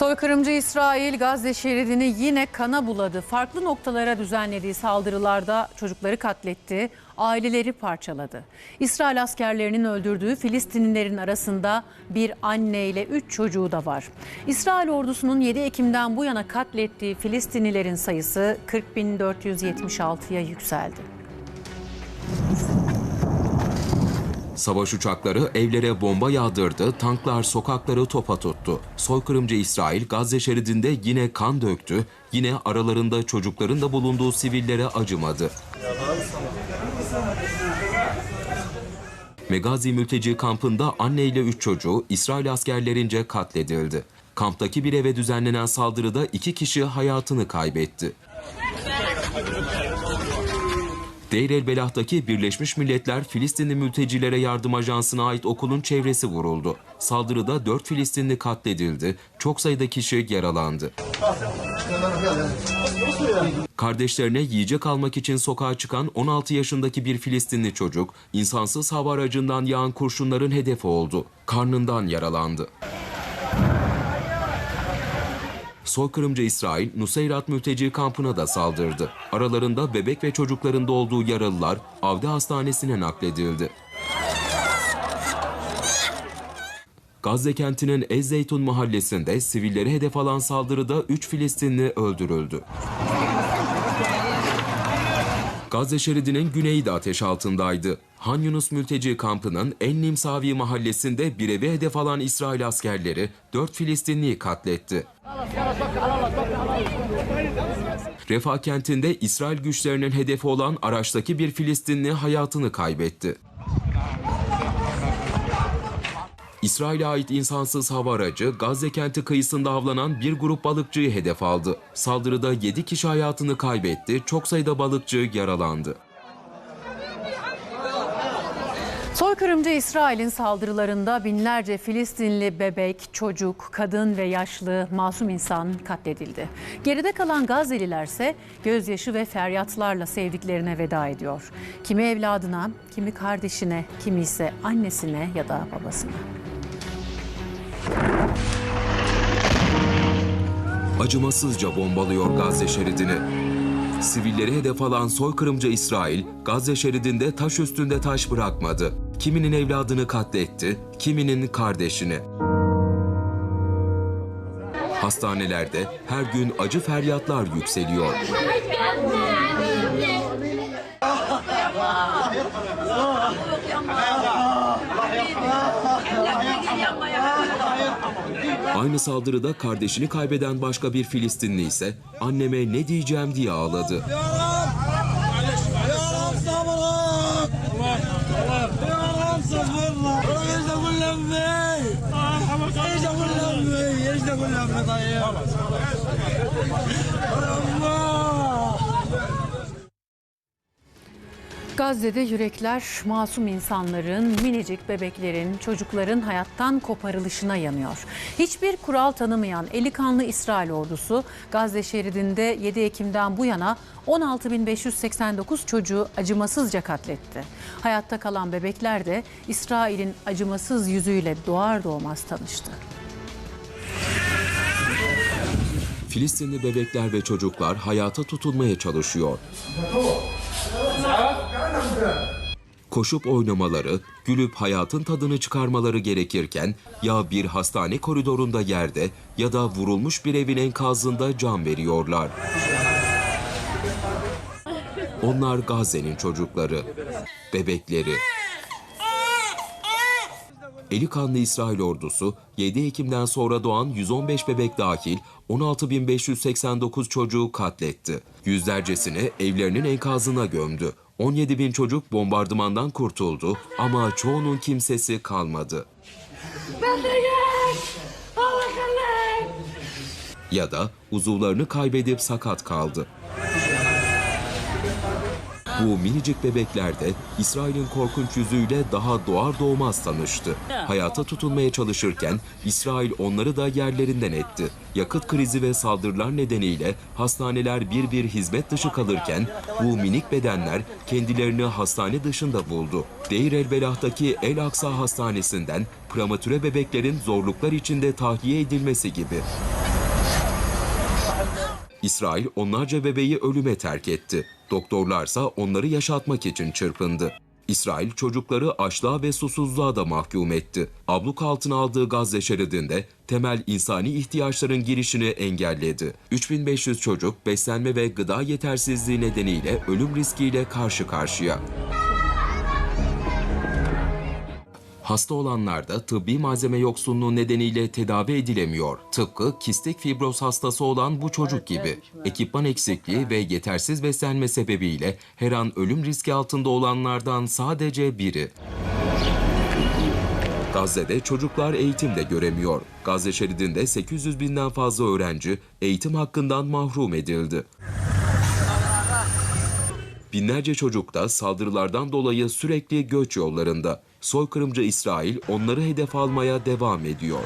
Soykırımcı İsrail Gazze şeridini yine kana buladı. Farklı noktalara düzenlediği saldırılarda çocukları katletti, aileleri parçaladı. İsrail askerlerinin öldürdüğü Filistinlilerin arasında bir anne ile 3 çocuğu da var. İsrail ordusunun 7 Ekim'den bu yana katlettiği Filistinlilerin sayısı 40.476'ya yükseldi. Savaş uçakları evlere bomba yağdırdı, tanklar sokakları topa tuttu. Soykırımcı İsrail Gazze şeridinde yine kan döktü, yine aralarında çocukların da bulunduğu sivillere acımadı. Megazi mülteci kampında anne ile üç çocuğu İsrail askerlerince katledildi. Kamptaki bir eve düzenlenen saldırıda iki kişi hayatını kaybetti. Deir el Belah'taki Birleşmiş Milletler Filistinli Mültecilere Yardım Ajansı'na ait okulun çevresi vuruldu. Saldırıda 4 Filistinli katledildi, çok sayıda kişi yaralandı. Kardeşlerine yiyecek almak için sokağa çıkan 16 yaşındaki bir Filistinli çocuk, insansız hava aracından yağan kurşunların hedefi oldu. Karnından yaralandı. Soykırımcı İsrail, Nuseyrat mülteci kampına da saldırdı. Aralarında bebek ve çocuklarında olduğu yaralılar Avde Hastanesi'ne nakledildi. Gazze kentinin Ezzeytun mahallesinde sivilleri hedef alan saldırıda 3 Filistinli öldürüldü. Gazze şeridinin güneyi de ateş altındaydı. Han Yunus mülteci kampının En Nimsavi mahallesinde bir evi hedef alan İsrail askerleri 4 Filistinliyi katletti. Refah kentinde İsrail güçlerinin hedefi olan araçtaki bir Filistinli hayatını kaybetti. İsrail'e ait insansız hava aracı Gazze kenti kıyısında avlanan bir grup balıkçıyı hedef aldı. Saldırıda 7 kişi hayatını kaybetti, çok sayıda balıkçı yaralandı. Soykırımcı İsrail'in saldırılarında binlerce Filistinli bebek, çocuk, kadın ve yaşlı masum insan katledildi. Geride kalan Gazze'lilerse gözyaşı ve feryatlarla sevdiklerine veda ediyor. Kimi evladına, kimi kardeşine, kimi ise annesine ya da babasına. Acımasızca bombalıyor Gazze şeridini. Sivilleri hedef alan soykırımcı İsrail, Gazze şeridinde taş üstünde taş bırakmadı. Kiminin evladını katletti, kiminin kardeşini. Hastanelerde her gün acı feryatlar yükseliyor. Aynı saldırıda kardeşini kaybeden başka bir Filistinli ise anneme ne diyeceğim diye ağladı. Gazze'de yürekler masum insanların, minicik bebeklerin, çocukların hayattan koparılışına yanıyor. Hiçbir kural tanımayan eli kanlı İsrail ordusu Gazze şeridinde 7 Ekim'den bu yana 16.589 çocuğu acımasızca katletti. Hayatta kalan bebekler de İsrail'in acımasız yüzüyle doğar doğmaz tanıştı. Filistinli bebekler ve çocuklar hayata tutunmaya çalışıyor. Koşup oynamaları, gülüp hayatın tadını çıkarmaları gerekirken ya bir hastane koridorunda yerde ya da vurulmuş bir evin enkazında can veriyorlar. Onlar Gazze'nin çocukları, bebekleri. Eli kanlı İsrail ordusu 7 Ekim'den sonra doğan 115 bebek dahil 16.589 çocuğu katletti. Yüzlercesini evlerinin enkazına gömdü. 17 bin çocuk bombardımandan kurtuldu ama çoğunun kimsesi kalmadı. Ya da uzuvlarını kaybedip sakat kaldı. Bu minicik bebekler de İsrail'in korkunç yüzüyle daha doğar doğmaz tanıştı. Hayata tutunmaya çalışırken İsrail onları da yerlerinden etti. Yakıt krizi ve saldırılar nedeniyle hastaneler bir bir hizmet dışı kalırken bu minik bedenler kendilerini hastane dışında buldu. Deir el Belah'taki El Aksa Hastanesi'nden prematüre bebeklerin zorluklar içinde tahliye edilmesi gibi. İsrail onlarca bebeği ölüme terk etti. Doktorlarsa onları yaşatmak için çırpındı. İsrail çocukları açlığa ve susuzluğa da mahkum etti. Abluk altına aldığı Gazze şeridinde temel insani ihtiyaçların girişini engelledi. 3500 çocuk beslenme ve gıda yetersizliği nedeniyle ölüm riskiyle karşı karşıya. Hasta olanlar da tıbbi malzeme yoksunluğu nedeniyle tedavi edilemiyor. Tıpkı kistik fibroz hastası olan bu çocuk gibi. Ekipman eksikliği ve yetersiz beslenme sebebiyle her an ölüm riski altında olanlardan sadece biri. Gazze'de çocuklar eğitim de göremiyor. Gazze şeridinde 800 binden fazla öğrenci eğitim hakkından mahrum edildi. Binlerce çocuk da saldırılardan dolayı sürekli göç yollarında. Soykırımcı İsrail onları hedef almaya devam ediyor.